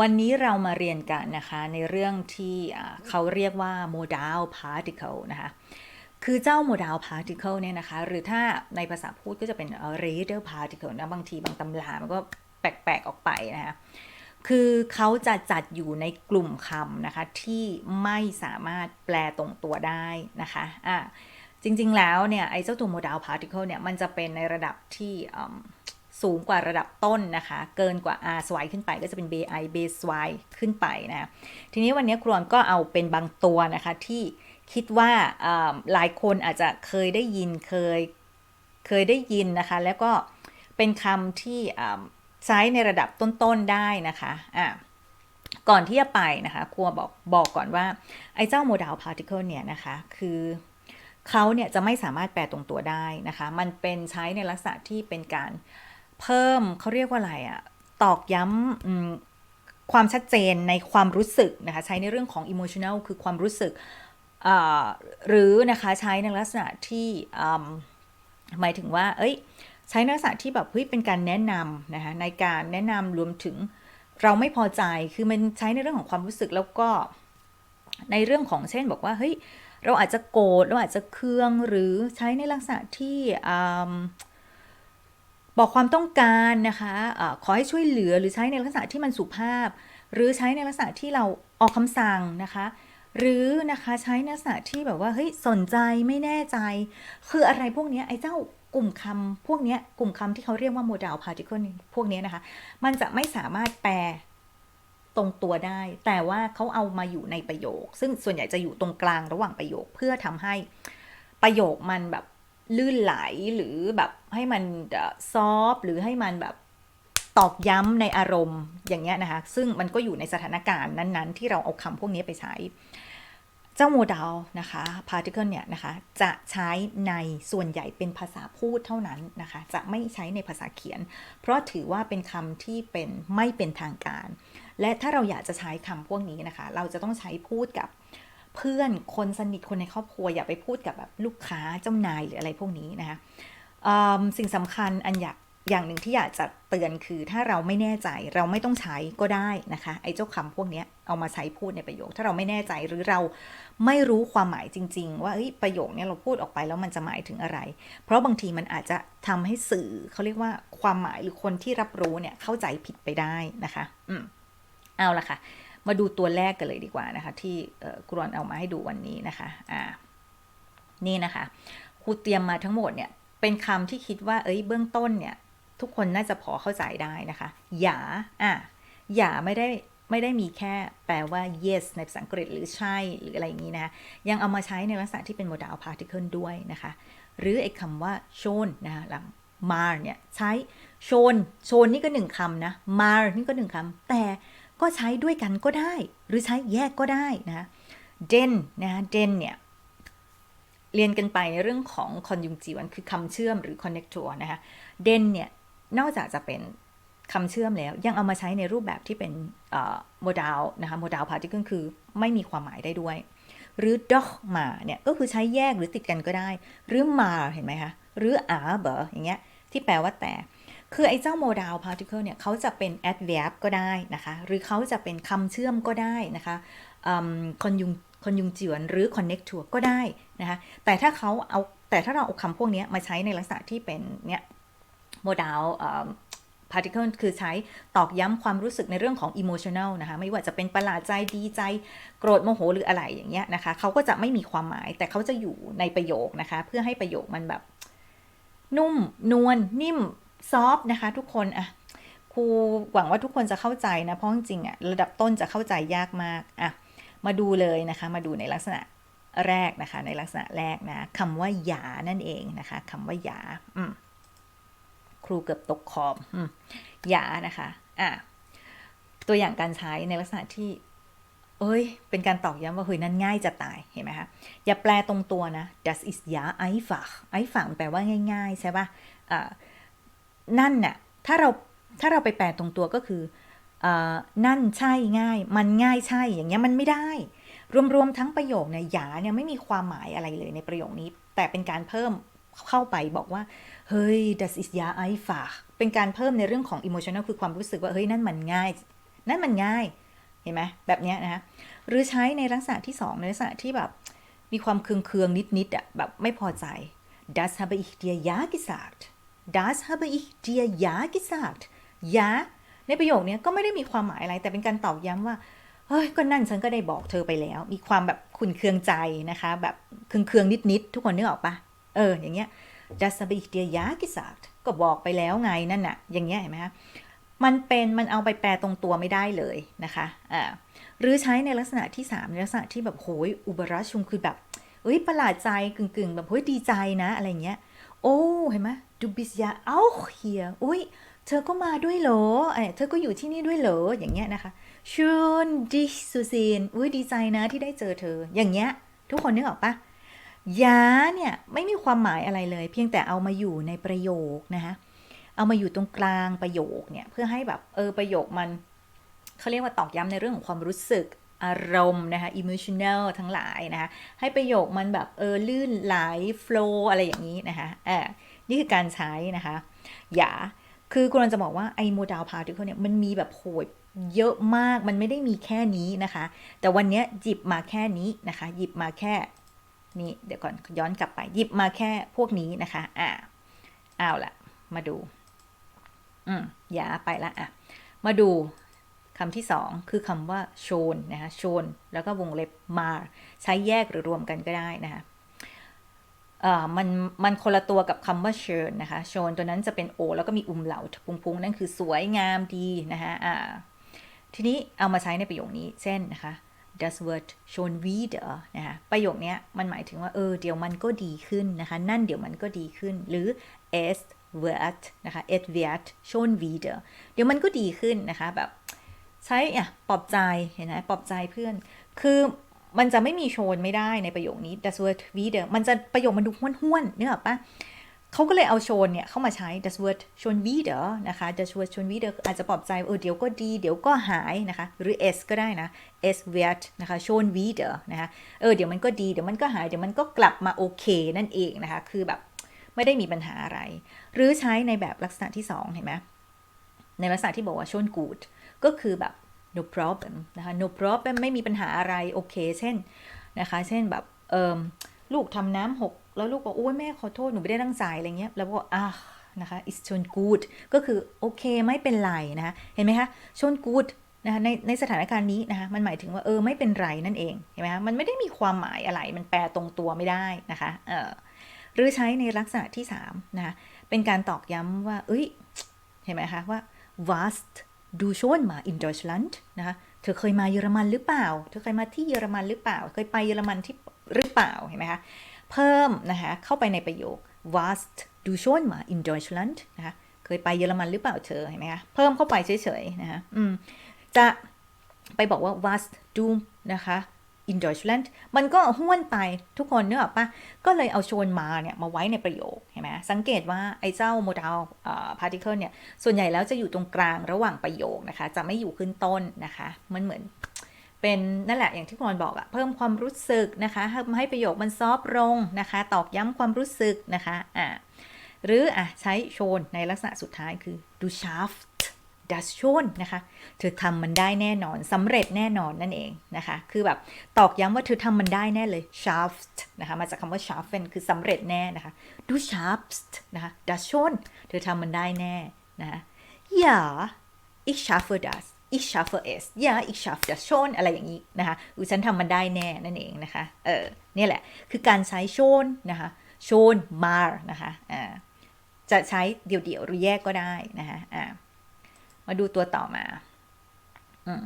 วันนี้เรามาเรียนกันนะคะในเรื่องที่เขาเรียกว่า modal particle นะคะคือเจ้า modal particle เนี่ยนะคะ หรือถ้าในภาษาพูดก็จะเป็นเอ่อ radial particle นะบางทีบางตำรามันก็แปลกๆออกไปนะคะคือเขาจะจัดอยู่ในกลุ่มคำนะคะ ที่ไม่สามารถแปลตรงตัวได้นะคะอะจริงๆแล้วเนี่ยไอ้เจ้าตัว modal particle เนี่ยมันจะเป็นในระดับที่อ สูงกว่าระดับต้นนะคะ เกินกว่า r y ขึ้นไปก็จะเป็น bi base y ขึ้นไปนะทีนี้วันนี้ครวนก็เอาเป็นบางตัวนะคะที่คิดว่าหลายคนอาจจะเคยได้ยินเคยเคยได้ยินนะคะ แล้วก็เป็นคำที่ใช้ในระดับต้นๆได้นะคะะก่อนที่จะไปนะคะครัวบอกบอกก่อนว่า ไอ้เจ้า modal particle เนี่ยนะคะ คือเขาเนี่ยจะไม่สามารถแปลตรงตัวได้นะคะ มันเป็นใช้ในลักษณะที่เป็นการ เพิ่มเขาเรียกว่าอะไรอะตอกย้ำความชัดเจนในความรู้สึกนะคะใช้ในเรื่องของ emotional คือความรู้สึกหรือนะคะใช้ในลักษณะที่หมายถึงว่า เอ้ย ใช้ในลักษณะที่แบบเฮ้ยเป็นการแนะนำนะคะในการแนะนำรวมถึงเราไม่พอใจคือมันใช้ในเรื่องของความรู้สึกแล้วก็ในเรื่องของเช่นบอกว่าเฮ้ยเราอาจจะโกรธเราอาจจะเคืองหรือใช้ในลักษณะที่อ บอกความต้องการนะคะอาขอให้ช่วยเหลือหรือใช้ในลักษณะที่มันสุภาพ หรือใช้ในลักษณะที่เราออกคำสั่งนะคะ หรือนะคะใช้ในลักษณะที่แบบว่าเฮ้ยสนใจไม่แน่ใจ คืออะไรพวกนี้ไอ้เจ้ากลุ่มคำพวกนี้กลุ่มคำที่เขาเรียกว่า modal particle นี่พวกนี้นะคะ มันจะไม่สามารถแปลตรงตัวได้ แต่ว่าเขาเอามาอยู่ในประโยค ซึ่งส่วนใหญ่จะอยู่ตรงกลางระหว่างประโยคเพื่อทำให้ประโยคมันแบบ ลื่นไหลหรือแบบให้มันซอฟหรือให้มันแบบตอกย้ำในอารมณ์อย่างเงี้ยนะคะ ซึ่งมันก็อยู่ในสถานการณ์นั้นๆ ที่เราเอาคำพวกนี้ไปใช้ เจ้าโมเดลนะคะ particle เนี่ยนะคะ จะใช้ในส่วนใหญ่เป็นภาษาพูดเท่านั้นนะคะ จะไม่ใช้ในภาษาเขียน เพราะถือว่าเป็นคำที่เป็นไม่เป็นทางการ และถ้าเราอยากจะใช้คำพวกนี้นะคะ เราจะต้องใช้พูดกับ เพื่อนคนสนิทคนในครอบครัวอย่าไปพูดกับแบบลูกค้าเจ้านายหรืออะไรพวกนี้นะคะสิ่งสำคัญอันอยากอย่างหนึ่งที่อยากจะเตือนคือถ้าเราไม่แน่ใจเราไม่ต้องใช้ก็ได้นะคะ ไอ้เจ้าคำพวกนี้เอามาใช้พูดในประโยค ถ้าเราไม่แน่ใจหรือเราไม่รู้ความหมายจริง ๆ ว่าประโยคนี้เราพูดออกไปแล้วมันจะหมายถึงอะไร เพราะบางทีมันอาจจะทำให้สื่อเขาเรียกว่าความหมายหรือคนที่รับรู้เนี่ยเข้าใจผิดไปได้นะคะ อืมเอาละค่ะ มาดูตัวแรกกันเลยดีกว่านะคะ ที่เอ่อกรอนเอามาให้ดูวันนี้นะคะอ่านี่นะคะครูเตรียมมาทั้งหมดเนี่ยเป็นคำที่คิดว่าเอ้ยเบื้องต้นเนี่ยทุกคนน่าจะพอเข้าใจได้นะคะอย่าอะอย่าไม่ได้ไม่ได้มีแค่แปลว่า yes ในภาษาอังกฤษหรือใช่หรืออะไรอย่างนี้นะคะยังเอามาใช้ในลักษณะที่เป็น modal particle ด้วยนะคะ หรือไอ้คำว่า shown นะคะหลัง mar เนี่ยใช้ shown shown นี่ก็หนึ่งคำนะ mar นี่ก็หนึ่งคำแต่ ก็ใช้ด้วยกันก็ได้ หรือใช้แยกก็ได้นะคะ den นะคะ den เนี่ยเรียนกันไปในเรื่องของ conjunction คือคำเชื่อมหรือ connector นะคะ den เนี่ยนอกจากจะเป็นคำเชื่อมแล้ว ยังเอามาใช้ในรูปแบบที่เป็นโมด l นะคะ modal particle คือไม่มีความหมายได้ด้วย หรือ dog มาเนี่ยก็คือใช้แยกหรือติดกันก็ได้ หรือ mar เห็นไหมคะหรือ aber อย่างเงี้ยที่แปลว่าแต่ คือไอ้เจ้า modal particle เนี่ยเขาจะเป็น adverb ก็ได้นะคะ หรือเขาจะเป็นคำเชื่อมก็ได้นะคะคอืม conjunct conjunction หรือ connector ก็ได้นะคะแต่ถ้าเขาเอาแต่ถ้าเราเอาคำพวกนี้มาใช้ในลักษณะที่เป็นเนี่ย modal particle คือใช้ตอกย้ำความรู้สึกในเรื่องของ emotional นะคะ ไม่ว่าจะเป็นประหลาดใจดีใจ โกรธโมโหหรืออะไรอย่างเงี้ยนะคะเขาก็จะไม่มีความหมาย แต่เขาจะอยู่ในประโยคนะคะ เพื่อให้ประโยคมันแบบ นุ่มนวลนิ่ม ซอฟนะคะ ทุกคนอะครูหวังว่าทุกคนจะเข้าใจนะเพราะจริงๆอะระดับต้นจะเข้าใจยากมากอะมาดูเลยนะคะมาดูในลักษณะแรกนะคะในลักษณะแรกนะคำว่าหยานั่นเองนะคะคำว่าหยาครูเกือบตกคอมหยานะคะอะตัวอย่างการใช้ในลักษณะที่ เอ้ย เป็นการตอกย้ำว่าเฮ้ยนั่นง่ายจะตายเห็นไหมคะอย่าแปลตรงตัวนะ das ist ja einfach einfach แปลว่าง่าย ๆ ใช่ปะ่ะ นั่นน่ะถ้าเราถ้าเราไปแปลตรงตัวก็คืออนั่นใช่ง่าย มันง่ายใช่อย่างเงี้ยมันไม่ได้ รวมๆทั้งประโยคเนี่ยหยาเนี่ยไม่มีความหมายอะไรเลยในประโยคนี้ แต่เป็นการเพิ่มเข้าไปบอกว่า เฮ้ย das ist ja einfach เป็นการเพิ่มในเรื่องของ emotional คือความรู้สึกว่า เฮ้ย นั่นมันง่าย นั่นมันง่าย เห็นไหมแบบเนี้ยนะคะหรือใช้ในลักษณะที่สองในลักษณะที่แบบ มีความเคืองๆนิดๆอะแบบไม่พอใจ das habe ich dir ja gesagt das habe ich dir ja gesagt ja ในประโยคนี้ก็ไม่ได้มีความหมายอะไร แต่เป็นการตอกย้ำว่า เฮ้ย ก็นั่นฉันก็ได้บอกเธอไปแล้ว มีความแบบขุนเคืองใจนะคะ แบบเคืองเคืองนิดนิดๆ ทุกคนนึกออกปะเออ อย่างเงี้ย das habe ich dir ja gesagt ก็บอกไปแล้วไงนั่นน่ะ อย่างเงี้ยเห็นไหมคะมันเป็นมันเอาไปแปลตรงตัวไม่ได้เลยนะคะอ่าหรือใช้ในลักษณะที่ 3 ในลักษณะที่แบบโหยอุบราชุมคือแบบ เอ้ยประหลาดใจกึ่งๆ แบบเฮ้ยดีใจนะอะไรเงี้ย โอ้เห็นไหม du bist ja auch hier อุ้ยเธอก็มาด้วยเหรอเอ้ยเธอก็อยู่ที่นี่ด้วยเหรอ อย่างเงี้ยนะคะ schön dich zu sehen อุ้ยดีใจนะที่ได้เจอเธอ อย่างเงี้ย ทุกคนนึกออกปะยาเนี่ย ไม่มีความหมายอะไรเลย เพียงแต่เอามาอยู่ในประโยคนะคะ เอามาอยู่ตรงกลางประโยคเนี่ย เพื่อให้แบบ เออ ประโยคมันเขาเรียกว่าตอกย้ำในเรื่องของความรู้สึกอารมณ์นะคะ emotional ทั้งหลายนะคะ ให้ประโยคมันแบบ เออ ลื่นไหล flow อะไรอย่างนี้นะคะเออ นี่คือการใช้นะคะอย่าคือกุณจะบอกว่าไอโมด l พาร์ติเคิลเนี่ยมันมีแบบโหยเยอะมากมันไม่ได้มีแค่นี้นะคะ แต่วันนี้หยิบมาแค่นี้นะคะ หยิบมาแค่นี่เดี๋ยวก่อนย้อนกลับไปหยิบมาแค่พวกนี้นะคะ อ่าเอาละมาดู อืมอย่าไปละอะ มาดูคำที่สองคือคำว่า shown นะคะ shown แล้วก็วงเล็บ mar ใช้แยกหรือรวมกันก็ได้นะคะ มันมันคนละตัวกับคำว่า shown นะคะ shown ตัวนั้นจะเป็น o แล้วก็มีอุมเหล่าพุงๆนั่นคือสวยงามดีนะคะอ่าทีนี้เอามาใช้ในประโยคนี้ เช่นนะคะ das wird schon wieder นะคะประโยคนี้มันหมายถึงว่าเออเดี๋ยวมันก็ดีขึ้นนะคะ นั่นเดี๋ยวมันก็ดีขึ้น หรือ es wird นะคะ es wird schon wieder เดี๋ยวมันก็ดีขึ้นนะคะแบบใช้อะปลอบใจเห็นไหมปลอบใจเพื่อน คือ มันจะไม่มีโชนไม่ได้ในประโยคนี้ das wird wieder มันจะประโยคมันดูห้วนๆนึกออปะเขาก็เลยเอาโชนเนี่ยเข้ามาใช้ das wird schon wieder นะคะ das wird schon wieder อาจจะปลอบใจเออเดี๋ยวก็ดี เดี๋ยวก็หายนะคะ หรือ es ก็ได้นะ es wird นะคะ schon wieder นะคะเออเดี๋ยวมันก็ดีเดี๋ยวมันก็หายเดี๋ยวมันก็กลับมาโอเคนั่นเองนะคะ คือแบบไม่ได้มีปัญหาอะไร หรือใช้ในแบบลักษณะที่ 2 เห็นไหมในลักษณะที่บอกว่า schon gut ก็คือแบบ no problem นะคะ no problem ไม่มีปัญหาอะไร โอเค เช่นนะคะ เช่นแบบเออลูกทำน้ำหก แล้วลูกบอกโอ้ยแม่ขอโทษ หนูไม่ได้ตั้งใจอะไรเงี้ย แล้วบอกอะนะคะ it's schon gut ก็คือ โอเค ไม่เป็นไรนะคะ เห็นไหมคะ schon gut นะคะในในสถานการณ์นี้นะคะมันหมายถึงว่าเออไม่เป็นไรนั่นเองเห็นไหมคะมันไม่ได้มีความหมายอะไรมันแปลตรงตัวไม่ได้นะคะเออหรือใช้ในลักษณะที่3นะคะเป็นการตอกย้ำว่า เอ้ยเห็นไหมคะว่า vast ดูชวนมาอินเดียชลันต์นะคะ เธอเคยมาเยอรมันหรือเปล่า เธอเคยมาที่เยอรมันหรือเปล่า เคยไปเยอรมันที่หรือเปล่า เห็นไหมคะ เพิ่มนะคะเข้าไปในประโยค warst du schon mal in Deutschland นะคะ เคยไปเยอรมันหรือเปล่าเธอ เห็นไหมคะ เพิ่มเข้าไปเฉยๆนะคะ อืม จะไปบอกว่า warst du นะคะ in Deutschland มันก็ห้วนไปทุกคนเนอะปะก็เลยเอาโชนมาเนี่ยมาไว้ในประโยคเห็นไหมสังเกตว่าไอ้เจ้า modal particle เนี่ย ส่วนใหญ่แล้วจะอยู่ตรงกลางระหว่างประโยคนะคะ จะไม่อยู่ขึ้นต้นนะคะ มันเหมือนเป็นนั่นแหละอย่างที่คุณบอกอะเพิ่มความรู้สึกนะคะให้ให้ประโยคมันซอฟลงนะคะ ตอกย้ำความรู้สึกนะคะอ่าหรืออะใช้โชนในลักษณะสุดท้ายคือ du schaffst das schon นะคะเธอทำมันได้แน่นอนสำเร็จแน่นอนนั่นเองนะคะ คือแบบตอกย้ำว่าเธอทำมันได้แน่เลย schaffst นะคะ มาจากคำว่า schaffen คือสำเร็จแน่นะคะ du schaffst นะคะ das schon เธอทำมันได้แน่นะคะ ja ich schaffe das ich schaffe es ja ich schaffe das schon อะไรอย่างนี้นะคะอุยฉันทำมันได้แน่นั่นเองนะคะ เออเนี่ยแหละ คือการใช้ schon นะคะ schon mal นะคะ อ่าจะใช้เดี่ยวๆหรือแยกก็ได้นะคะอ่า มาดูตัวต่อมาอืม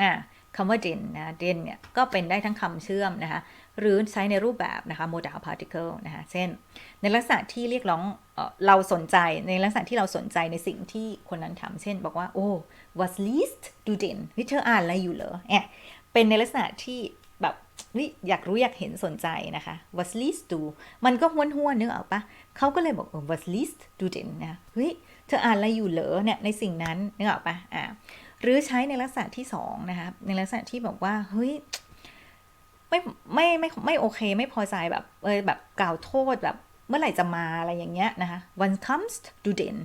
อ่าคำว่า den นะ den เนี่ยก็เป็นได้ทั้งคำเชื่อมนะคะ หรือใช้ในรูปแบบนะคะ modal particle นะคะเช่น ในลักษณะที่เรียกร้องเออเราสนใจในลักษณะที่เราสนใจในสิ่งที่คนนั้นทำเช่น บอกว่า โอ้ was liest du denn เฮ้ยเธออ่านอะไรอยู่เหรอแอบเป็นในลักษณะที่ แบบเฮ้ยอยากรู้อยากเห็นสนใจนะคะ was liest du มันก็ห้วนห้วนนึกออกปะเขาก็เลยบอก was liest du denn นะเฮ้ยเธออ่านอะไรอยู่เหรอเนี่ยในสิ่งนั้นนึกออกปะอ่าหรือใช้ในลักษณะที่สองนะคะในลักษณะที่บอกว่าเฮ้ยไม่ไม่ไม่ไม่โอเคไม่พอใจแบบเออแบบกล่าวโทษแบบเมื่อไหร่จะมาอะไรอย่างเงี้ยนะคะ when comes du denn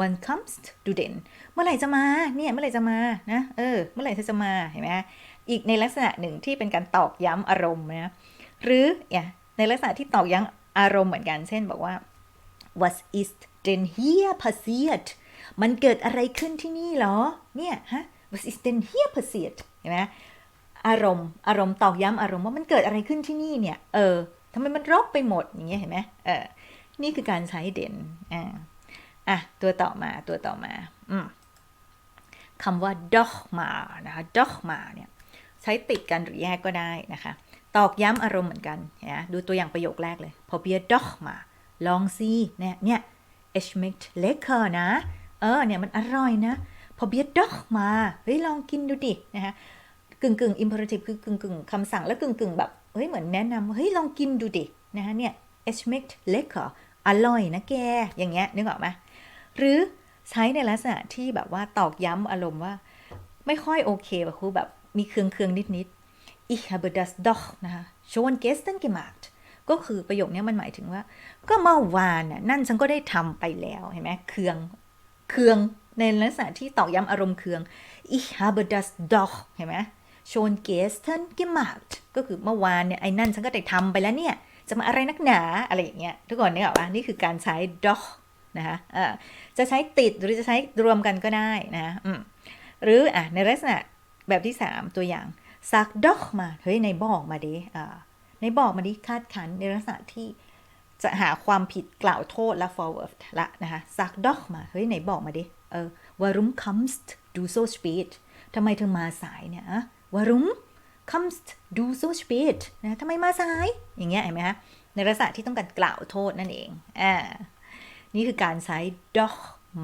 วัน comes du denn เมื่อไหร่จะมาเนี่ยเมื่อไหร่จะมานะเออเมื่อไหร่เธอจะมาเห็นไหม อีกในลักษณะหนึ่งที่เป็นการตอกย้ำอารมณ์นะหรือเนี่ยในลักษณะที่ตอกย้ำอารมณ์เหมือนกัน เช่นบอกว่า what is denn hier passiert มันเกิดอะไรขึ้นที่นี่เหรอ เนี่ยฮะ what is denn hier passiert เห็นไหมอารมณ์อารมณ์ตอกย้ำอารมณ์ว่ามันเกิดอะไรขึ้นที่นี่เนี่ย เออทำไมมันรกไปหมดอย่างเงี้ยเห็นไหมเออนี่คือการใช้เด่นอ่าอะตัวต่อมาตัวต่อมาอืมคำว่า doch ma นะคะ doch ma เนี่ย ใช้ติดกันหรือแยกก็ได้นะคะ ตอกย้ำอารมณ์เหมือนกันนะดูตัวอย่างประโยคแรกเลย พอเบียดอกมา ลองซีเนี่ยเนี่ย es schmeckt lecker นะ เออ เนี่ย มันอร่อยนะ พอเบียดอกมา เฮ้ย ลองกินดูดิ นะคะ กึ่งกึ่ง imperative คือกึ่งกึ่งคำสั่งแล้วกึ่งกึ่งแบบ เฮ้ย เหมือนแนะนำเฮ้ย ลองกินดูดิ นะคะ เนี่ย es schmeckt lecker อร่อยนะแก อย่างเงี้ย นึกออกไหมหรือใช้ในลักษณะที่แบบว่าตอกย้ำอารมณ์ว่า ไม่ค่อยโอเคแบบคือแบบ มีเคืองเคืองนิดนิด ich habe das doch นะคะ schon gestern gemacht ก็คือประโยคนี้มันหมายถึงว่า ก็เมื่อวานน่ะนั่นฉันก็ได้ทำไปแล้วเห็นไหมเคืองเคืองในลักษณะที่ตอกย้ำอารมณ์เคือง ich habe das doch เห็นไหม schon gestern gemacht ก็คือเมื่อวานเนี่ยไอ้นั่นฉันก็ได้ทำไปแล้วเนี่ย จะมาอะไรนักหนาอะไรอย่างเงี้ยทุกคนนึกออกปะนี่คือการใช้ doch นะคะจะใช้ติดหรือจะใช้รวมกันก็ได้นะอืมหรืออะในลักษณะ แบบที่ 3 ตัวอย่างซักดอกมาเฮ้ยในบอกมาดิในบอกมาดิคาดคันในลักษณะที่จะหาความผิดกล่าวโทษและ forward ละนะคะซักดอกมาเฮ้ยไหนบอกมาดิเออ warum kommst du so spät ทำไมเธอมาสายเนี่ย warum kommst du so spät นะทำไมมาสาย อย่างเงี้ยเห็นไหมคะในลักษณะที่ต้องการกล่าวโทษนั่นเองอ่านี่คือการใช้ doch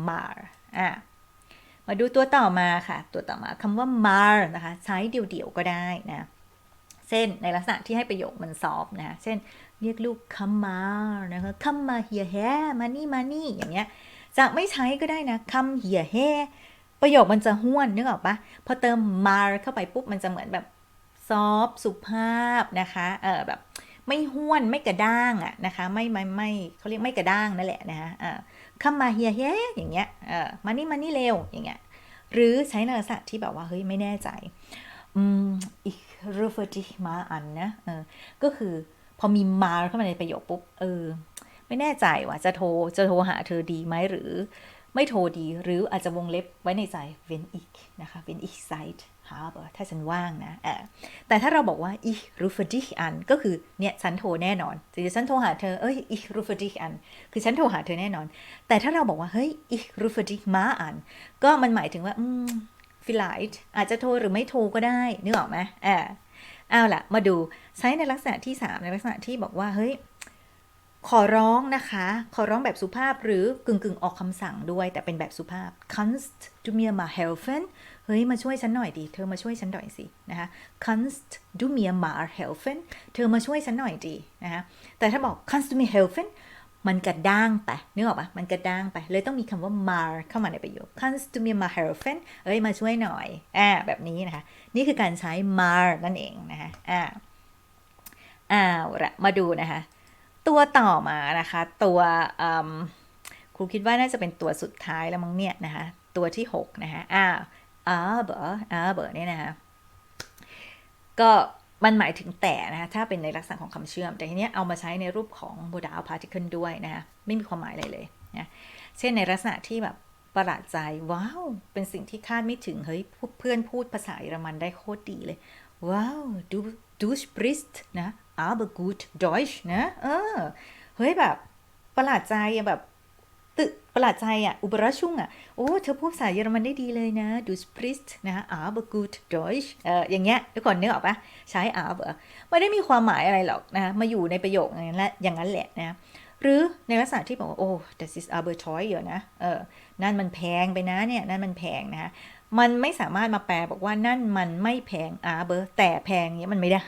mal อ่า มาดูตัวต่อมาค่ะ ตัวต่อมาคำว่า mal นะคะ ใช้เดี่ยวๆก็ได้นะ เช่นในลักษณะที่ให้ประโยคมันซอฟนะเช่น เรียกลูก come มานะคะ come มา here here มานี่มานี่อย่างเงี้ย จะไม่ใช้ก็ได้นะ come here here ประโยคมันจะห้วนนึกออกปะพอเติม mal เข้าไปปุ๊บมันจะเหมือนแบบซอฟสุภาพนะคะเออแบบไม่ห้วนไม่กระด้างอะนะคะ ไม่ไม่ไม่เขาเรียกไม่กระด้างนั่นแหละนะคะ เออคำมาเฮียเฮอย่างเงี้ยเออมานี่มานี่เร็วอย่างเงี้ยหรือใช้ในลักษณะที่แบบว่าเฮ้ยไม่แน่ใจอืมอีกรูฟจิมาอันนะเออก็คือพอมีมาเข้ามาในประโยคปุ๊บเออไม่แน่ใจว่าจะโทรจะโทรหาเธอดีไหมหรือไม่โทรดีหรืออาจจะวงเล็บไว้ในใจ wenn ich นะคะ wenn ich Zeit habe ถ้าฉันว่างนะแต่ถ้าเราบอกว่า ich rufe dich an ก็คือเนี่ยฉันโทรแน่นอนจะฉันโทรหาเธอเอ้ย ich rufe dich an คือฉันโทรหาเธอแน่นอน แต่ถ้าเราบอกว่าเฮ้ย ich rufe dich mal an ก็มันหมายถึงว่าอืม vielleicht อาจจะโทรหรือไม่โทรก็ได้นึกออกไหมอ่าเอาล่ะ มาดูใช้ในลักษณะที่ 3 ในลักษณะที่บอกว่าเฮ้ยขอร้องนะคะ ขอร้องแบบสุภาพหรือกึ่งกึ่งออกคำสั่งด้วยแต่เป็นแบบสุภาพ kannst du mir mal helfen เฮ้ย มาช่วยฉันหน่อยดิ เธอมาช่วยฉันหน่อยสินะคะ kannst du mir mal helfen เธอมาช่วยฉันหน่อยดินะคะแต่ถ้าบอก kannst du mir helfen มันกระด้างไปนึกออกปะมันกระด้างไป เลยต้องมีคำว่า mal เข้ามาในประโยค kannst du mir mal helfen เอ้ย มาช่วยหน่อย อ่า แบบนี้นะคะ นี่คือการใช้ mal นั่นเองนะคะ อ่าอ้าวละมาดูนะคะ ตัวต่อมานะคะ ตัวครูคิดว่าน่าจะเป็นตัวสุดท้ายแล้วมั้งเนี่ยนะคะ ตัวที่ 6 นะคะอ้าว aber aber เนี่ยนะคะก็มันหมายถึงแต่นะคะถ้าเป็นในลักษณะของคำเชื่อม แต่ทีนี้เอามาใช้ในรูปของ modal particle ด้วยนะคะไม่มีความหมายอะไรเลยนะเช่นในลักษณะที่แบบประหลาดใจว้าว เป็นสิ่งที่คาดไม่ถึง เฮ้ยเพื่อนพูดภาษาเยอรมันได้โคตรดีเลย ว้าว du du sprichst นะ aber gut Deutsch นะเออเฮ้ยแบบประหลาดใจแบบ ตึประหลาดใจอะ อุบราชุ่งอะ โอ้ เธอพูดภาษาเยอรมันได้ดีเลยนะ ดูสปริสนะ aber gut Deutsch เอออย่างเงี้ยทุกคนนึกออกปะใช้ aber ไม่ได้มีความหมายอะไรหรอกนะมาอยู่ในประโยคอย่างนั้นแหละอย่างนั้นแหละนะ หรือในลักษณะที่บอกว่า โอ้ das ist aber teuer นะ เออ นั่นมันแพงไปนะเนี่ย นั่นมันแพงนะมันไม่สามารถมาแปลบอกว่านั่นมันไม่แพง aber แต่แพงเนี้ยมันไม่ได้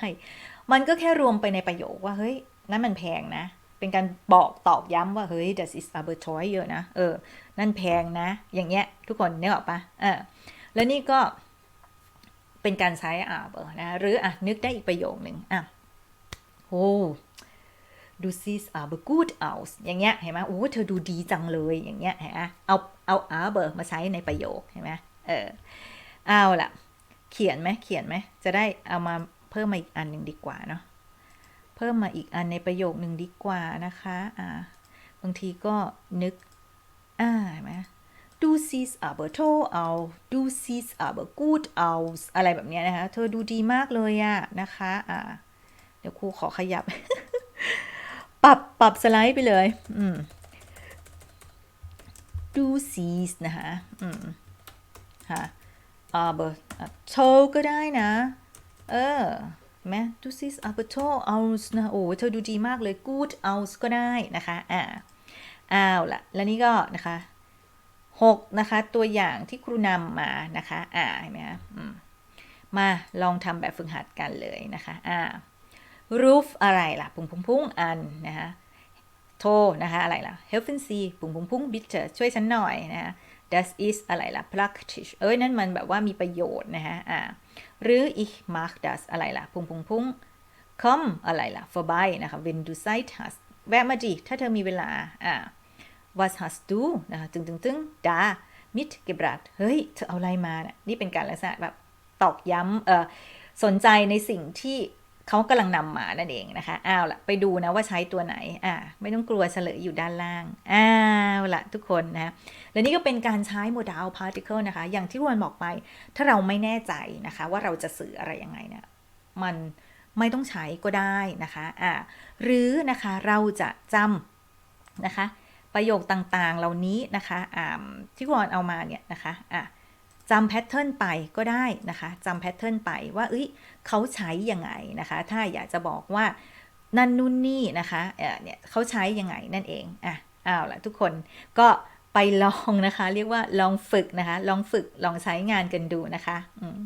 มันก็แค่รวมไปในประโยคว่าเฮ้ยนั่นมันแพงนะ เป็นการบอกตอกย้ำว่า เฮ้ย das ist aber teuer นะ เออ นั่นแพงนะ อย่างเงี้ย ทุกคนนึกออกปะเออแล้วนี่ก็เป็นการใช้ aber นะ หรืออะ นึกได้อีกประโยคหนึ่งอะโอ้ du siehst aber gut aus อย่างเงี้ยเห็นไหมโอ้เธอดูดีจังเลยอย่างเงี้ยเห็นไหมเอาเอา aber มาใช้ในประโยคเห็นไหมเออเอาล่ะ เขียนไหมเขียนไหมจะได้เอามาเพิ่มมาอีกอันหนึ่งดีกว่าเนาะ พิ่มมาอีกอันในประโยคหนึ่งดีกว่านะคะอ่าบางทีก็นึกอ่าเห็นไหม du siehst aber toll aus du siehst aber gut aus อะไรแบบนี้นะคะ เธอดูดีมากเลยอะนะคะอ่าเดี๋ยวครูขอขยับ ปรับปรับสไลด์ไปเลย อืม du siehst นะคะอืมค่ะ aber อะ toll ก็ได้นะ เออ ไหม du siehst aber toll นะโอ้เธอดูดีมากเลย good aus ก็ได้นะคะอ่าอ้าวละแล้วนี่ก็นะคะหกนะคะ ตัวอย่างที่ครูนำมานะคะอ่าเห็นไหมคะมาลองทำแบบฝึกหัดกันเลยนะคะอ่า roof อะไรล่ะ พุงพุงพุงอันนะคะโทนะคะอะไรล่ะ helfen Sie พุงพุงพุง bitte ช่วยฉันหน่อยนะคะ das ist อะไรล่ะ praktisch เอ้ยนั่นมันแบบว่ามีประโยชน์นะคะอ่าหรือ ich mach das อะไรล่ะ พุงพุงพุง komm อะไรล่ะ vorbei นะคะ wenn du Zeit hast แวะมาดิถ้าเธอมีเวลาอ่า was hast du นะคะตึงตึงตึง da mitgebracht เฮ้ย เธอเอาอะไรมาน่ะนี่เป็นการลักษณะแบบตอกย้ำเออสนใจในสิ่งที่ เขากำลังนำมานั่นเองนะคะอ้าวละไปดูนะว่าใช้ตัวไหนอ่าไม่ต้องกลัวเฉลยอยู่ด้านล่างอ้าวละทุกคนนะและนี่ก็เป็นการใช้ modal particle นะคะ อย่างที่รวนบอกไป ถ้าเราไม่แน่ใจนะคะ ว่าเราจะสื่ออะไรยังไงเนี่ยมันไม่ต้องใช้ก็ได้นะคะอ่าหรือนะคะเราจะจำนะคะประโยคต่างๆ เหล่านี้นะคะอ่าที่คุณออนเอามาเนี่ยนะคะอะ จำแพทเทิร์นไปก็ได้นะคะจำแพทเทิร์นไปว่าเอ้ยเขาใช้ยังไงนะคะ ถ้าอยากจะบอกว่านั่นนู่นนี่นะคะเออเนี่ยเขาใช้ยังไงนั่นเองอะเอาละทุกคนก็ไปลองนะคะ เรียกว่าลองฝึกนะคะ ลองฝึกลองใช้งานกันดูนะคะอืม